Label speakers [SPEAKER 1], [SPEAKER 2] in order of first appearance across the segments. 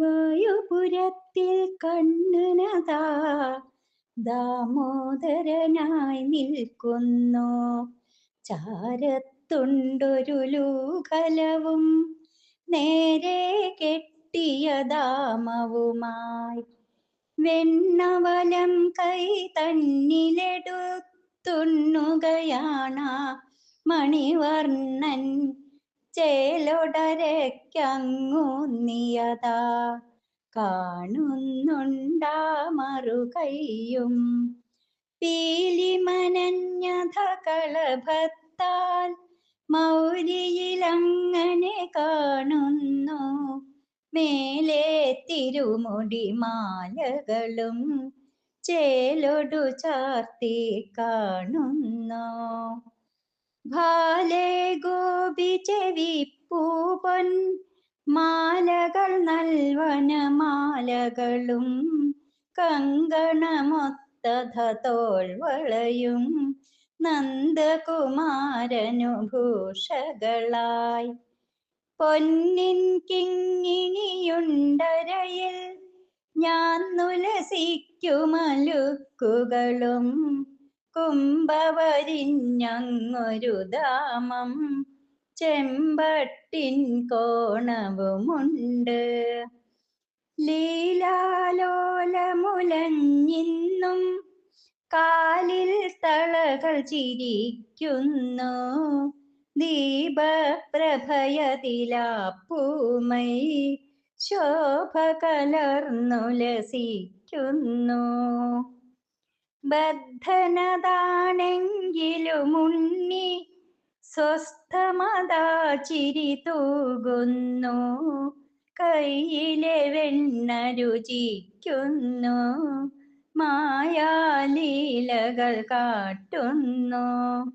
[SPEAKER 1] വായുപുരത്തിൽ കണ്ണനതാ ദാമോദരനായി നിൽക്കുന്നു. ചാരത്തുണ്ടൊരു ലൂകലവും നേരെ കെട്ടിയ ദാമവുമായി വെണ്ണവലം കൈ തന്നിലെടുത്തുണ്ണുകയാണ് മണിവർണൻ ചേലൊടരയ്ക്കങ്ങൂന്നിയതാ കാണുന്നുണ്ടാ മറുകൈയും പീലിമനഞ്ഞത കളഭത്താൽ മൗരിയിലങ്ങനെ കാണുന്നു. മേലെ തിരുമുടി മാലകളും ചേലൊടു ചാർത്തി കാണുന്നു. ഭാലേ ഗോപി പൂപൊൻ. മാലകൾ നൽവന മാലകളും തോൾവളയും നന്ദകുമാരനു പൊന്നിൻ കിങ്ങിണിയുണ്ടരയിൽ ഞാൻ നുലസിക്കുമലുക്കുകളും കുംഭവരിഞ്ഞങ്ങൊരു ദാമം ചെമ്പട്ടിൻ കോണവുമുണ്ട്. ലീലാലോലമുലഞ്ഞിന്നും കാലിൽ തളകൾ ചിരിക്കുന്നു. ദീപപ്രഭയതിലാപ്പൂമൈ ശോഭ കലർന്നുലസിക്കുന്നു ബദ്ധനതാണെങ്കിലുമുണ്ണി സ്വസ്ഥമതാ ചിരി തൂകുന്നു. കയ്യിലെ വെണ്ണ രുചിക്കുന്നു. മായാലീലകൾ കാട്ടുന്നു.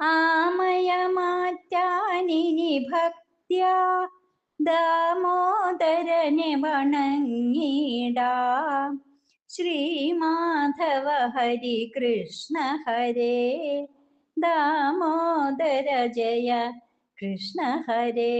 [SPEAKER 1] ആമയമാറ്റാനിനി ഭക്ത്യ ദാമോദരനെ വണങ്ങിടാം. ശ്രീമാധവ ഹരി. കൃഷ്ണ ഹരേ ദാമോദര ജയ കൃഷ്ണ ഹരേ.